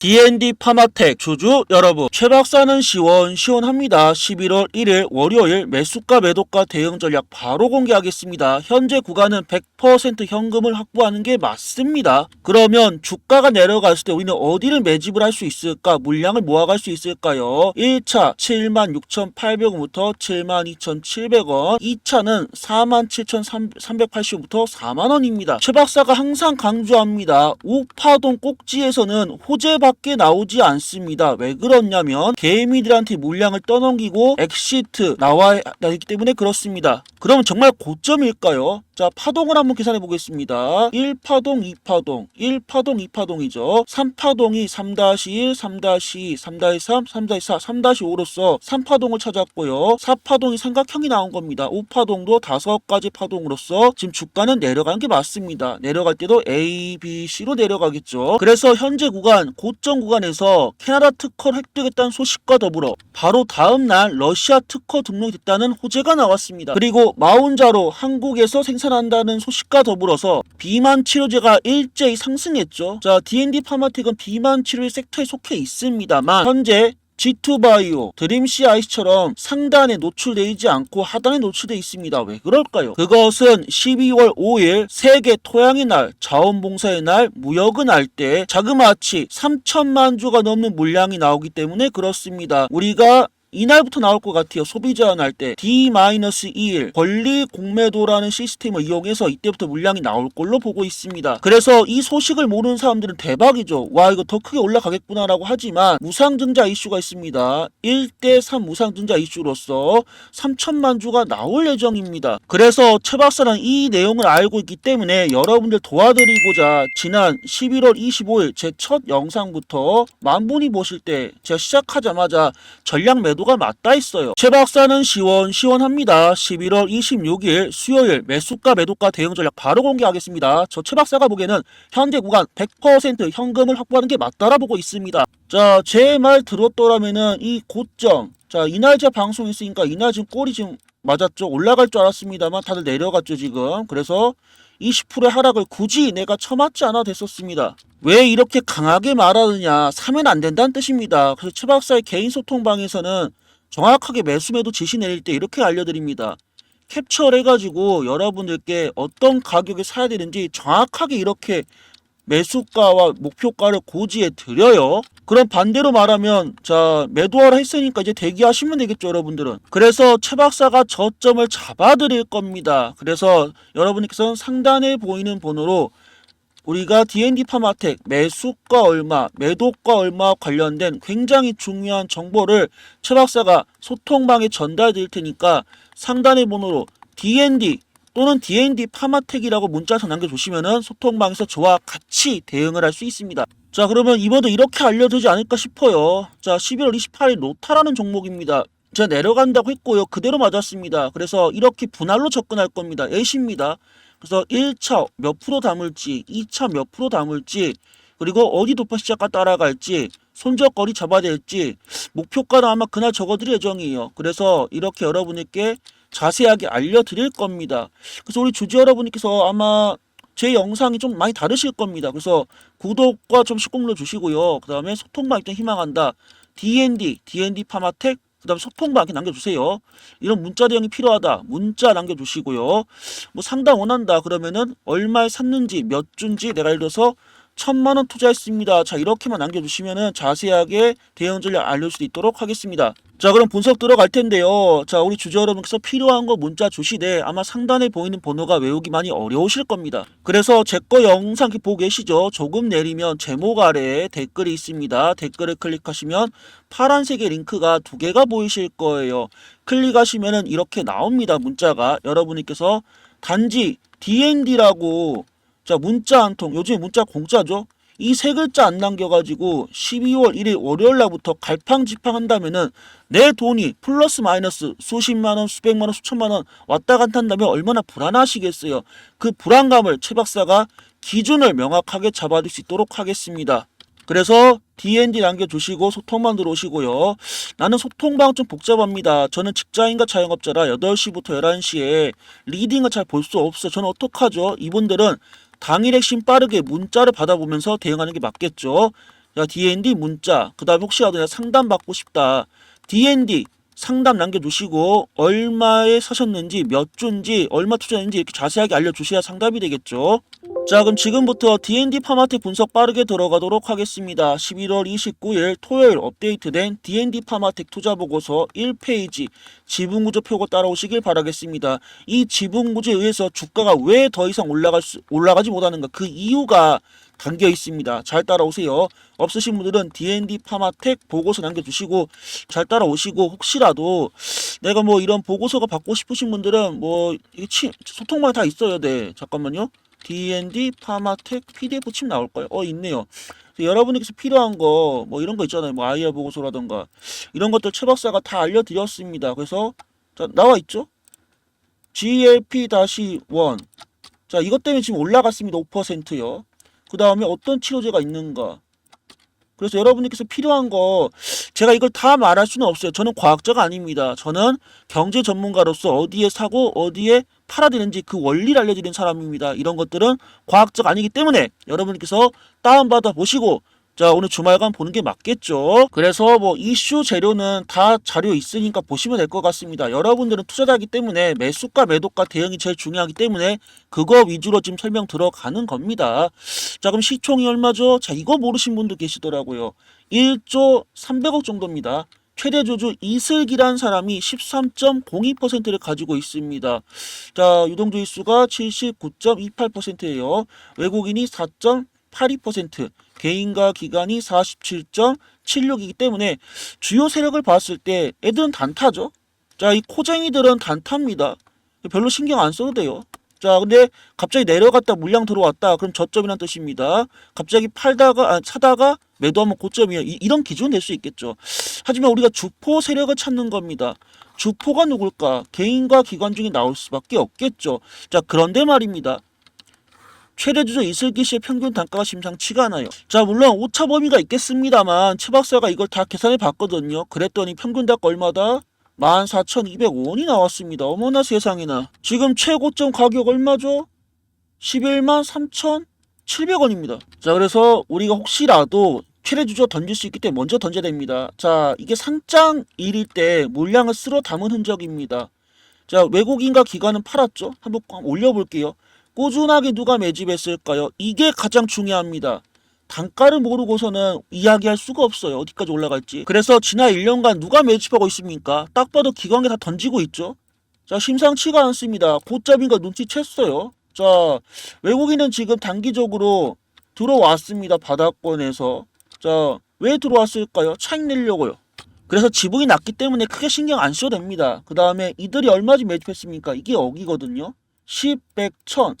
D&D 파마텍 주주 여러분 최 박사는 시원 시원합니다. 11월 1일 월요일 매수가 매도가 대응 전략 바로 공개하겠습니다. 현재 구간은 100% 현금을 확보하는 게 맞습니다. 그러면 주가가 내려갔을 때 우리는 어디를 매집을 할 수 있을까? 물량을 모아갈 수 있을까요? 1차 76,800원부터 72,700원 2차는 47,380원부터 4만원입니다. 최 박사가 항상 강조합니다. 우파동 꼭지에서는 호재 밖에 나오지 않습니다. 왜 그렇냐면 개미들한테 물량을 떠넘기고 엑시트 나와야 하기 때문에 그렇습니다. 그럼 정말 고점일까요? 자, 파동을 한번 계산해 보겠습니다. 1파동, 2파동, 1파동, 2파동이죠. 3파동이 3-1, 3-2, 3-3, 3-4, 3-5로서 3파동을 찾았고요. 4파동이 삼각형이 나온 겁니다. 5파동도 5가지 파동으로서 지금 주가는 내려가는 게 맞습니다. 내려갈 때도 A, B, C로 내려가겠죠. 그래서 현재 구간, 고점 구간에서 캐나다 특허를 획득했다는 소식과 더불어 바로 다음 날 러시아 특허 등록됐다는 호재가 나왔습니다. 그리고 마운자로 한국에서 생산 한다는 소식과 더불어서 비만 치료제가 일제히 상승했죠. 자, D&D 파마텍은 비만 치료의 섹터에 속해 있습니다만 현재 G2바이오, 드림CIC처럼 상단에 노출되지 않고 하단에 노출되어 있습니다. 왜 그럴까요? 그것은 12월 5일 세계 토양의 날, 자원봉사의 날, 무역은 날때 자그마치 3천만 주가 넘는 물량이 나오기 때문에 그렇습니다. 우리가 이날부터 나올 것 같아요. 소비자 날때 D-2일 권리 공매도라는 시스템을 이용해서 이때부터 물량이 나올 걸로 보고 있습니다. 그래서 이 소식을 모르는 사람들은 대박이죠. 와 이거 더 크게 올라가겠구나라고 하지만 무상증자 이슈가 있습니다. 1대3 무상증자 이슈로서 3천만 주가 나올 예정입니다. 그래서 최 박사는 이 내용을 알고 있기 때문에 여러분들 도와드리고자 지난 11월 25일 제 첫 영상부터 만 분이 보실 때 제가 시작하자마자 전략 매도 가 맞다 있어요. 최 박사는 시원 시원합니다. 11월 26일 수요일 매수가 매도가 대응 전략 바로 공개하겠습니다. 저 최 박사가 보기에는 현재 구간 100% 현금을 확보하는 게 맞다라 보고 있습니다. 자, 제 말 들었더라면은 이 고점 자, 이날 제 방송 있으니까 이날 지금 꼴이 지금 맞았죠. 올라갈 줄 알았습니다만 다들 내려갔죠, 지금. 그래서 20%의 하락을 굳이 내가 처맞지 않아도 됐었습니다. 왜 이렇게 강하게 말하느냐? 사면 안 된다는 뜻입니다. 그래서 최 박사의 개인 소통방에서는 정확하게 매수 매도 지시 내릴 때 이렇게 알려드립니다. 캡처를 해가지고 여러분들께 어떤 가격에 사야 되는지 정확하게 이렇게 매수가와 목표가를 고지해 드려요. 그럼 반대로 말하면 자 매도하라 했으니까 이제 대기하시면 되겠죠 여러분들은. 그래서 최 박사가 저점을 잡아드릴 겁니다. 그래서 여러분께서는 상단에 보이는 번호로 우리가 D&D 파마텍 매수가 얼마, 매도가 얼마 관련된 굉장히 중요한 정보를 최 박사가 소통방에 전달 드릴 테니까 상단의 번호로 D&D 또는 D&D 파마텍이라고 문자에서 남겨주시면은 소통방에서 저와 같이 대응을 할 수 있습니다. 자 그러면 이번도 이렇게 알려드리지 않을까 싶어요. 자 11월 28일 노타라는 종목입니다. 제가 내려간다고 했고요. 그대로 맞았습니다. 그래서 이렇게 분할로 접근할 겁니다. A입니다. 그래서 1차 몇 프로 담을지, 2차 몇 프로 담을지, 그리고 어디 도파 시작과 따라갈지, 손절거리 잡아야 될지, 목표가는 아마 그날 적어드릴 예정이에요. 그래서 이렇게 여러분에게 자세하게 알려드릴 겁니다. 그래서 우리 주주 여러분께서 아마 제 영상이 좀 많이 다르실 겁니다. 그래서 구독과 좀씩 눌러 주시고요. 그 다음에 소통방 일단 희망한다. D&D, D&D 파마텍, 그 다음에 소통방 이렇게 남겨주세요. 이런 문자 대응이 필요하다. 문자 남겨주시고요. 뭐 상담 원한다. 그러면은 얼마에 샀는지 몇 주인지 내가 예를 들어서 천만 원 투자했습니다. 자 이렇게만 남겨주시면은 자세하게 대응 전략 알려줄 수 있도록 하겠습니다. 자 그럼 분석 들어갈 텐데요. 자 우리 주주 여러분께서 필요한 거 문자 주시되 아마 상단에 보이는 번호가 외우기 많이 어려우실 겁니다. 그래서 제 거 영상 보고 계시죠? 조금 내리면 제목 아래에 댓글이 있습니다. 댓글을 클릭하시면 파란색의 링크가 두 개가 보이실 거예요. 클릭하시면은 이렇게 나옵니다. 문자가 여러분께서 단지 DND라고 자 문자 한 통 요즘에 문자 공짜죠 이 세 글자 안 남겨가지고 12월 1일 월요일 날부터 갈팡지팡 한다면은 내 돈이 플러스 마이너스 수십만 원 수백만 원 수천만 원 왔다 한다면 얼마나 불안하시겠어요 그 불안감을 최 박사가 기준을 명확하게 잡아줄 수 있도록 하겠습니다 그래서 D&D 남겨주시고 소통방 들어오시고요. 나는 소통방 좀 복잡합니다. 저는 직장인과 자영업자라 8시부터 11시에 리딩을 잘 볼 수 없어요. 저는 어떡하죠? 이분들은 당일 핵심 빠르게 문자를 받아보면서 대응하는 게 맞겠죠. 자, D&D 문자, 그 다음에 혹시라도 내가 상담 받고 싶다. D&D 상담 남겨주시고 얼마에 사셨는지 몇 주인지 얼마 투자했는지 이렇게 자세하게 알려주셔야 상담이 되겠죠. 자 그럼 지금부터 D&D 파마텍 분석 빠르게 들어가도록 하겠습니다. 11월 29일 토요일 업데이트된 D&D 파마텍 투자 보고서 1페이지 지분구조 표고 따라오시길 바라겠습니다. 이 지분구조에 의해서 주가가 왜 더 이상 올라갈 수, 올라가지 못하는가 그 이유가 담겨 있습니다. 잘 따라오세요. 없으신 분들은 D&D 파마텍 보고서 남겨주시고 잘 따라오시고 혹시라도 내가 뭐 이런 보고서가 받고 싶으신 분들은 뭐 치, 소통망에 다 있어야 돼. 잠깐만요. D&D 파마텍 PDF 칩 나올까요? 어 있네요. 여러분께서 필요한 거 뭐 이런 거 있잖아요. 뭐 아이아 보고서라던가 이런 것들 최 박사가 다 알려드렸습니다. 그래서 자 나와 있죠? GLP-1 자 이것 때문에 지금 올라갔습니다. 5%요. 그 다음에 어떤 치료제가 있는가 그래서 여러분들께서 필요한 거 제가 이걸 다 말할 수는 없어요. 저는 과학자가 아닙니다. 저는 경제 전문가로서 어디에 사고 어디에 팔아야 되는지 그 원리를 알려드리는 사람입니다. 이런 것들은 과학자가 아니기 때문에 여러분께서 다운받아 보시고 자 오늘 주말간 보는 게 맞겠죠. 그래서 뭐 이슈 재료는 다 자료 있으니까 보시면 될 것 같습니다. 여러분들은 투자자이기 때문에 매수가 매도가 대응이 제일 중요하기 때문에 그거 위주로 지금 설명 들어가는 겁니다. 자 그럼 시총이 얼마죠? 자 이거 모르신 분도 계시더라고요. 1조 300억 정도입니다. 최대 주주 이슬기란 사람이 13.02%를 가지고 있습니다. 자 유동주의 수가 79.28%예요. 외국인이 4.82%, 개인과 기관이 47.76이기 때문에 주요 세력을 봤을 때 애들은 단타죠. 자, 이 코쟁이들은 단타입니다. 별로 신경 안 써도 돼요. 자, 근데 갑자기 내려갔다 물량 들어왔다. 그럼 저점이란 뜻입니다. 갑자기 팔다가 아, 사다가 매도하면 고점이에요. 이, 이런 기준 낼수 있겠죠. 하지만 우리가 주포 세력을 찾는 겁니다. 주포가 누굴까? 개인과 기관 중에 나올 수밖에 없겠죠. 자, 그런데 말입니다. 최대 주주 이슬기 씨의 평균 단가가 심상치가 않아요. 자, 물론 오차 범위가 있겠습니다만 최 박사가 이걸 다 계산해 봤거든요. 그랬더니 평균 단가 얼마다? 14,200원이 나왔습니다. 어머나 세상에나. 지금 최고점 가격 얼마죠? 11만 3,700원입니다. 자, 그래서 우리가 혹시라도 최대 주저 던질 수 있기 때문에 먼저 던져야 됩니다. 자, 이게 상장일일 때 물량을 쓸어 담은 흔적입니다. 자, 외국인과 기관은 팔았죠? 한번 올려볼게요. 꾸준하게 누가 매집했을까요? 이게 가장 중요합니다. 단가를 모르고서는 이야기할 수가 없어요. 어디까지 올라갈지. 그래서 지난 1년간 누가 매집하고 있습니까? 딱 봐도 기관에 다 던지고 있죠. 자, 심상치가 않습니다. 고점인 거 눈치챘어요. 자, 외국인은 지금 단기적으로 들어왔습니다. 바닥권에서. 자, 왜 들어왔을까요? 차익 내려고요. 그래서 지분이 낮기 때문에 크게 신경 안 써도 됩니다. 그 다음에 이들이 얼마지 매집했습니까? 이게 억이거든요. 10, 100, 1000.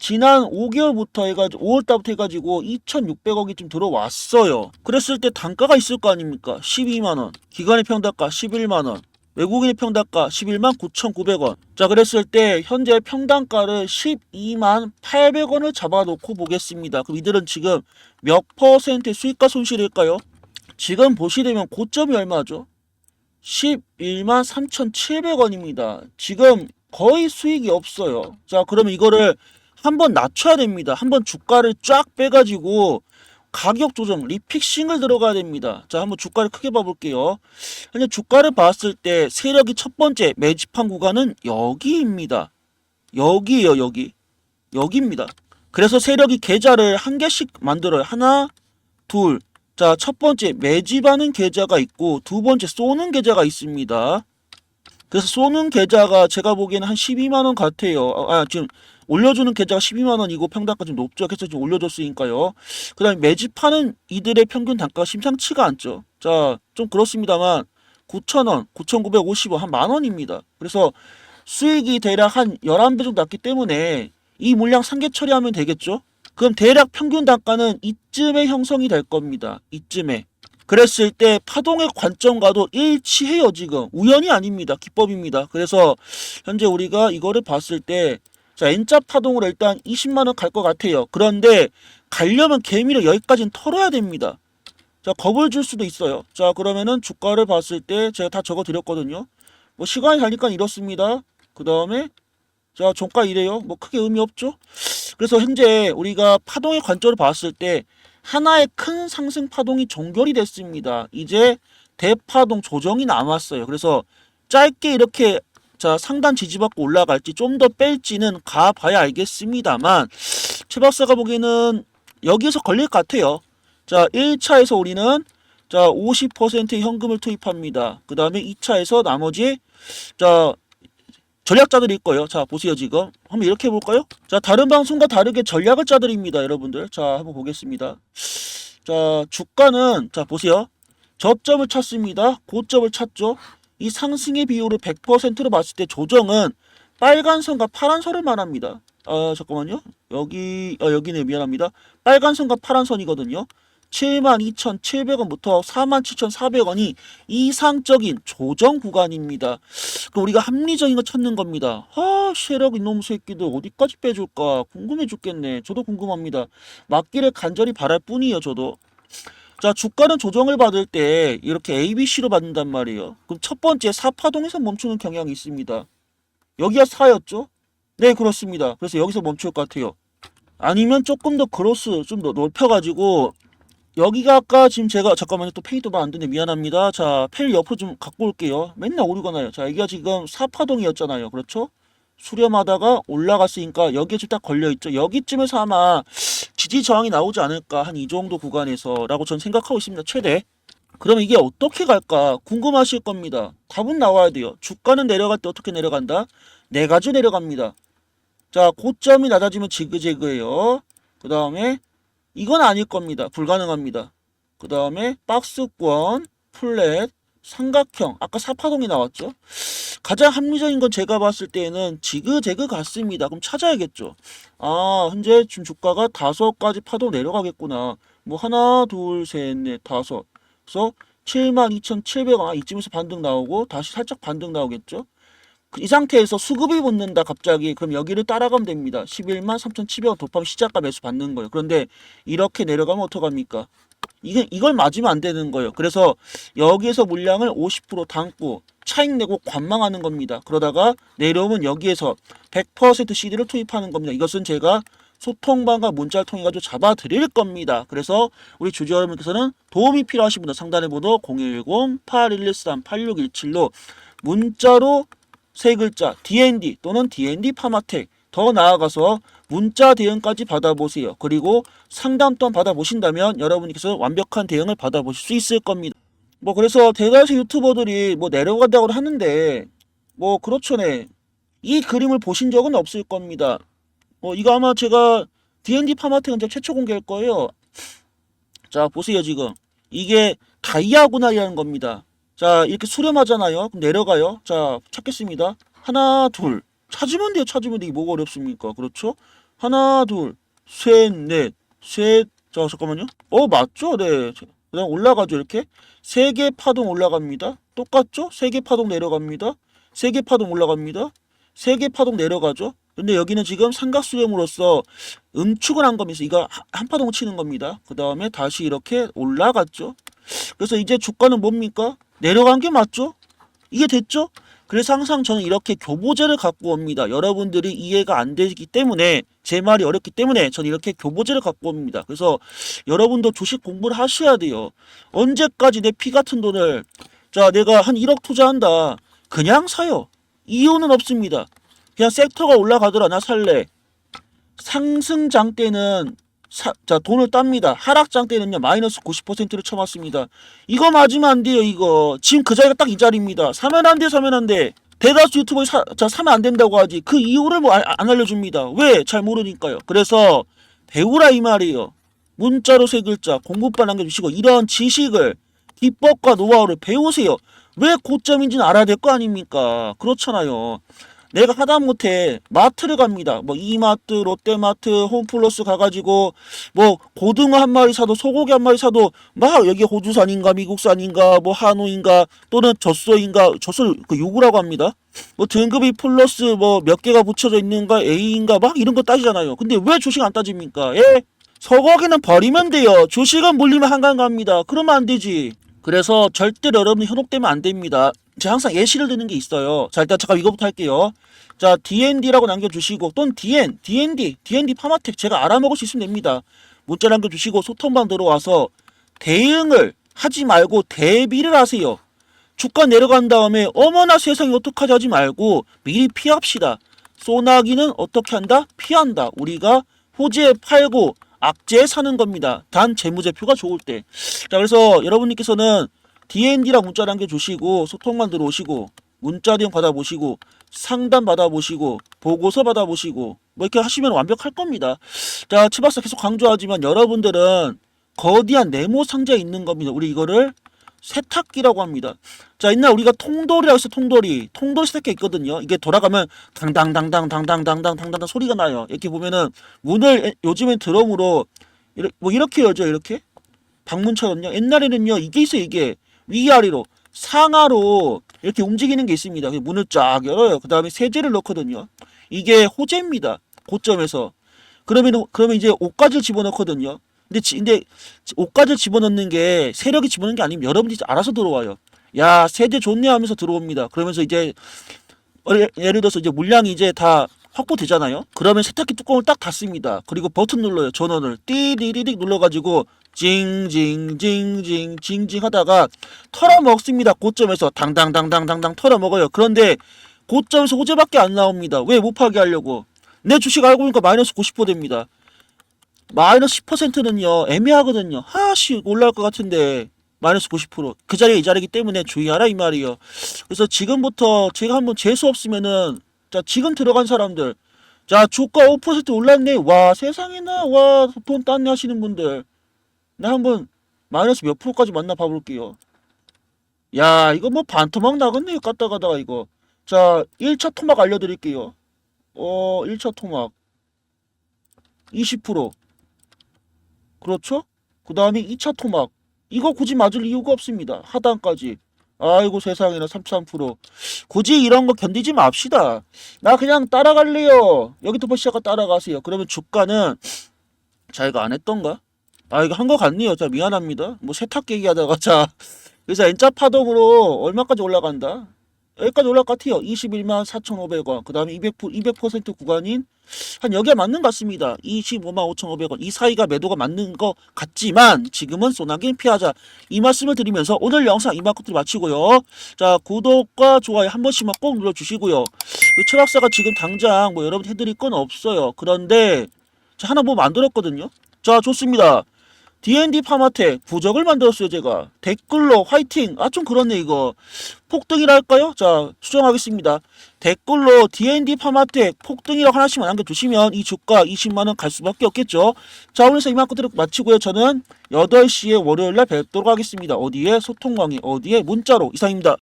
지난 5개월부터 해가지고 5월달부터 해가지고 2,600억이 좀 들어왔어요. 그랬을 때 단가가 있을 거 아닙니까? 12만 원. 기관의 평단가 11만 원. 외국인의 평단가 11만 9,900원. 자, 그랬을 때 현재 평단가를 12만 800원을 잡아놓고 보겠습니다. 그럼 이들은 지금 몇 퍼센트의 수익과 손실일까요? 지금 보시려면 고점이 얼마죠? 11만 3,700원입니다. 지금 거의 수익이 없어요. 자, 그러면 이거를 한번 낮춰야 됩니다. 한번 주가를 쫙 빼가지고 가격 조정, 리픽싱을 들어가야 됩니다. 자, 한번 주가를 크게 봐볼게요. 현재 주가를 봤을 때 세력이 첫 번째 매집한 구간은 여기입니다. 여기에요, 여기. 여기입니다. 그래서 세력이 계좌를 한 개씩 만들어요. 하나, 둘. 자, 첫 번째 매집하는 계좌가 있고 두 번째 쏘는 계좌가 있습니다. 그래서 쏘는 계좌가 제가 보기에는 한 12만 원 같아요. 아, 지금 올려주는 계좌가 12만 원이고 평단가 좀 높죠. 그래서 좀 올려줬으니까요. 그 다음에 매집하는 이들의 평균 단가가 심상치가 않죠. 자, 좀 그렇습니다만 9천 원, 9,950원 한 만 원입니다. 그래서 수익이 대략 한 11배 정도 났기 때문에 이 물량 상계 처리하면 되겠죠. 그럼 대략 평균 단가는 이쯤에 형성이 될 겁니다. 이쯤에. 그랬을 때 파동의 관점과도 일치해요 지금 우연이 아닙니다 기법입니다 그래서 현재 우리가 이거를 봤을 때 자 N자 파동으로 일단 20만원 갈 것 같아요. 그런데 가려면 개미를 여기까지는 털어야 됩니다. 자 겁을 줄 수도 있어요. 자 그러면은 주가를 봤을 때 제가 다 적어 드렸거든요. 뭐 시간이 가니까 이렇습니다. 그 다음에 자 종가 이래요. 뭐 크게 의미 없죠? 그래서 현재 우리가 파동의 관점을 봤을 때 하나의 큰 상승 파동이 종결이 됐습니다. 이제 대파동 조정이 남았어요. 그래서 짧게 이렇게 자 상단 지지받고 올라갈지 좀 더 뺄지는 가봐야 알겠습니다만 최 박사가 보기에는 여기에서 걸릴 것 같아요. 자 1차에서 우리는 자 50%의 현금을 투입합니다. 그 다음에 2차에서 나머지 자 전략자들이 있고요. 자 보세요 지금 한번 이렇게 해볼까요? 자 다른 방송과 다르게 전략을 짜드립니다, 여러분들. 자 한번 보겠습니다. 자 주가는 자 보세요. 저점을 찾습니다. 고점을 찾죠. 이 상승의 비율을 100%로 봤을 때 조정은 빨간 선과 파란 선을 말합니다. 아 잠깐만요. 여기 어, 여기네 미안합니다. 빨간 선과 파란 선이거든요. 72,700원부터 47,400원이 이상적인 조정 구간입니다. 그 우리가 합리적인 거 찾는 겁니다. 아, 쉐력 이놈 새끼들 어디까지 빼줄까 궁금해 죽겠네. 저도 궁금합니다. 맞기를 간절히 바랄 뿐이에요, 저도. 자, 주가는 조정을 받을 때 이렇게 ABC로 받는단 말이에요. 그럼 첫 번째 사파동에서 멈추는 경향이 있습니다. 여기가 4였죠? 네, 그렇습니다. 그래서 여기서 멈출 것 같아요. 아니면 조금 더 크로스 좀 더 넓혀가지고 여기가 아까 지금 제가 잠깐만요 또 페이도 안 되네 미안합니다 자 페일 옆으로 좀 갖고 올게요 맨날 오류가 나요 자 여기가 지금 사파동이었잖아요 그렇죠 수렴하다가 올라갔으니까 여기에 지금 딱 걸려있죠 여기쯤에서 아마 지지 저항이 나오지 않을까 한 이 정도 구간에서 라고 전 생각하고 있습니다 최대. 그럼 이게 어떻게 갈까 궁금하실 겁니다. 답은 나와야 돼요. 주가는 내려갈 때 어떻게 내려간다? 네 가지 내려갑니다. 자 고점이 낮아지면 지그재그예요. 그 다음에 이건 아닐 겁니다. 불가능합니다. 그 다음에 박스권, 플랫, 삼각형. 아까 사파동이 나왔죠. 가장 합리적인 건 제가 봤을 때는 지그재그 같습니다. 그럼 찾아야겠죠. 아, 현재 지금 주가가 다섯 가지 파동 내려가겠구나. 뭐 하나, 둘, 셋, 넷, 다섯. 그래서 72,700원 아, 이쯤에서 반등 나오고 다시 살짝 반등 나오겠죠. 이 상태에서 수급이 붙는다 갑자기 그럼 여기를 따라가면 됩니다 11만 3,700원 도파면 시작가 매수 받는 거예요 그런데 이렇게 내려가면 어떡합니까 이게 이걸 맞으면 안 되는 거예요. 그래서 여기에서 물량을 50% 담고 차익 내고 관망하는 겁니다. 그러다가 내려오면 여기에서 100% CD를 투입하는 겁니다. 이것은 제가 소통방과 문자를 통해 가지고 잡아 드릴 겁니다. 그래서 우리 주주 여러분께서는 도움이 필요하신 분들 상단에 번호 010-8113-8617로 문자로 세 글자 DND 또는 DND 파마텍 더 나아가서 문자 대응까지 받아보세요. 그리고 상담 또한 받아보신다면 여러분께서 완벽한 대응을 받아보실 수 있을 겁니다. 뭐 그래서 대다수 유튜버들이 뭐 내려간다고 하는데 뭐 그렇죠네. 이 그림을 보신 적은 없을 겁니다. 뭐 이거 아마 제가 D&D 파마텍은 제가 최초 공개할 거예요. 자 보세요 지금 이게 다이아고날이라는 겁니다. 자 이렇게 수렴하잖아요. 그럼 내려가요. 자 찾겠습니다. 하나 둘 찾으면 돼요. 찾으면 돼. 이게 뭐가 어렵습니까? 그렇죠? 하나 둘 셋 넷 셋 자 잠깐만요. 어 맞죠? 네. 그 다음 올라가죠 이렇게 세 개 파동 올라갑니다. 똑같죠? 세 개 파동 내려갑니다. 세 개 파동 올라갑니다. 세 개 파동 내려가죠. 근데 여기는 지금 삼각수렴으로써 응축을 한 거면서 이거 한- 한 파동 치는 겁니다. 그 다음에 다시 이렇게 올라갔죠. 그래서 이제 주가는 뭡니까? 내려간 게 맞죠? 이게 됐죠? 그래서 항상 저는 이렇게 교보제를 갖고 옵니다. 여러분들이 이해가 안 되기 때문에 제 말이 어렵기 때문에 저는 이렇게 교보제를 갖고 옵니다. 그래서 여러분도 주식 공부를 하셔야 돼요. 언제까지 내 피 같은 돈을 자 내가 한 1억 투자한다. 그냥 사요. 이유는 없습니다. 그냥 섹터가 올라가더라 나 살래. 상승장 때는 사, 자 돈을 땁니다. 하락장 때는요 마이너스 90%를 쳐맞습니다. 이거 맞으면 안 돼요 이거. 지금 그 자리가 딱 이 자리입니다. 사면 안 돼, 사면 안 돼. 대다수 유튜버 사, 자 사면 안 된다고 하지. 그 이유를 뭐 안 알려줍니다. 왜? 잘 모르니까요. 그래서 배우라 이 말이에요. 문자로 세 글자 공부반 남겨주시고 이런 지식을 기법과 노하우를 배우세요. 왜 고점인지는 알아야 될 거 아닙니까? 그렇잖아요. 내가 하다못해 마트를 갑니다. 뭐 이마트, 롯데마트, 홈플러스 가가지고 뭐 고등어 한 마리 사도 소고기 한 마리 사도 막 여기 호주산인가 미국산인가 뭐 한우인가 또는 젖소인가 젖소 그 요구라고 합니다. 뭐 등급이 플러스 뭐 몇 개가 붙여져 있는가 A인가 막 이런 거 따지잖아요. 근데 왜 주식 안 따집니까? 예? 소고기는 버리면 돼요. 주식은 물리면 한강 갑니다. 그러면 안 되지. 그래서 절대로 여러분 현혹되면 안 됩니다. 제가 항상 예시를 드는 게 있어요. 자, 일단 잠깐 이거부터 할게요. 자, DND라고 남겨주시고, 또는 DN, DND, DND 파마텍 제가 알아먹을 수 있으면 됩니다. 문자 남겨주시고 소통방 들어와서 대응을 하지 말고 대비를 하세요. 주가 내려간 다음에 어머나 세상에 어떡하지 하지 말고 미리 피합시다. 소나기는 어떻게 한다? 피한다. 우리가 호재 팔고 악재 사는 겁니다. 단 재무제표가 좋을 때. 자 그래서 여러분께서는 D&D랑 문자 남겨 주시고 소통만 들어오시고 문자 대응 받아보시고 상담 받아보시고 보고서 받아보시고 뭐 이렇게 하시면 완벽할 겁니다. 자 치박사 계속 강조하지만 여러분들은 거대한 네모 상자에 있는 겁니다. 우리 이거를 세탁기라고 합니다. 자, 옛날 우리가 통돌이라고 해서 통돌이, 통돌 세탁기 있거든요. 이게 돌아가면 당당당당당당당당당당 소리가 나요. 이렇게 보면은 문을 요즘엔 드럼으로 뭐 이렇게 열죠, 이렇게. 방문처럼요. 옛날에는요, 이게 있어요, 이게. 위아래로, 상하로 이렇게 움직이는 게 있습니다. 문을 쫙 열어요. 그 다음에 세제를 넣거든요. 이게 호재입니다. 고점에서. 그러면, 그러면 이제 옷가지를 집어넣거든요. 근데, 지, 근데 옷가지를 집어넣는 게 세력이 집어넣는 게 아니면 여러분이 알아서 들어와요. 야 세제 좋네 하면서 들어옵니다. 그러면서 이제 어, 예- 예를 들어서 이제 물량이 이제 다 확보되잖아요. 그러면 세탁기 뚜껑을 딱 닫습니다. 그리고 버튼 눌러요. 전원을 띠리리릭 눌러가지고 징징징징 징징 하다가 털어 먹습니다. 고점에서 당당당당당당 털어 먹어요. 그런데 고점에서 호재밖에 안 나옵니다. 왜 못 파게 하려고? 내 주식 알고 보니까 마이너스 90% 됩니다. 마이너스 10%는요 애매하거든요. 하씨 올라갈 것 같은데 마이너스 90%그 자리에 이 자리이기 때문에 주의하라 이 말이에요. 그래서 지금부터 제가 한번 재수 없으면은 자 지금 들어간 사람들 자 주가 5% 올랐네 와 세상에나 와 돈 땄네 하시는 분들 나 한번 마이너스 몇 프로까지 만나 봐볼게요. 야 이거 뭐 반토막 나겠네요 갔다 가다가 이거 자 1차 토막 알려드릴게요. 어 1차 토막 20% 그렇죠? 그 다음에 2차 토막 이거 굳이 맞을 이유가 없습니다. 하단까지. 아이고 세상에나 33% 굳이 이런 거 견디지 맙시다. 나 그냥 따라갈래요. 여기부터 시작하 따라가세요. 그러면 주가는 자 이거 안 했던가? 아 이거 한 거 같네요. 자 미안합니다. 뭐 세탁기 얘기하다가 자 그래서 N자 파동으로 얼마까지 올라간다? 여기까지 올라갈 것 같아요. 21만 4,500원. 그 다음에 200%, 200% 구간인 한 여기가 맞는 것 같습니다. 25만 5,500원. 이 사이가 매도가 맞는 것 같지만 지금은 소나기는 피하자. 이 말씀을 드리면서 오늘 영상 이만큼들 마치고요. 자 구독과 좋아요 한 번씩만 꼭 눌러주시고요. 그 철학사가 지금 당장 뭐 여러분 해드릴 건 없어요. 그런데 자 하나 뭐 만들었거든요. 자 좋습니다. D&D 파마텍 부적을 만들었어요 제가. 댓글로 화이팅! 아 좀 그렇네 이거. 폭등이랄까요? 자 수정하겠습니다. 댓글로 D&D 파마텍 폭등이라고 하나씩만 남겨주시면 이 주가 20만원 갈 수밖에 없겠죠? 자 오늘서 이만큼 들어 마치고요. 저는 8시에 월요일날 뵙도록 하겠습니다. 어디에? 소통광이 어디에? 문자로. 이상입니다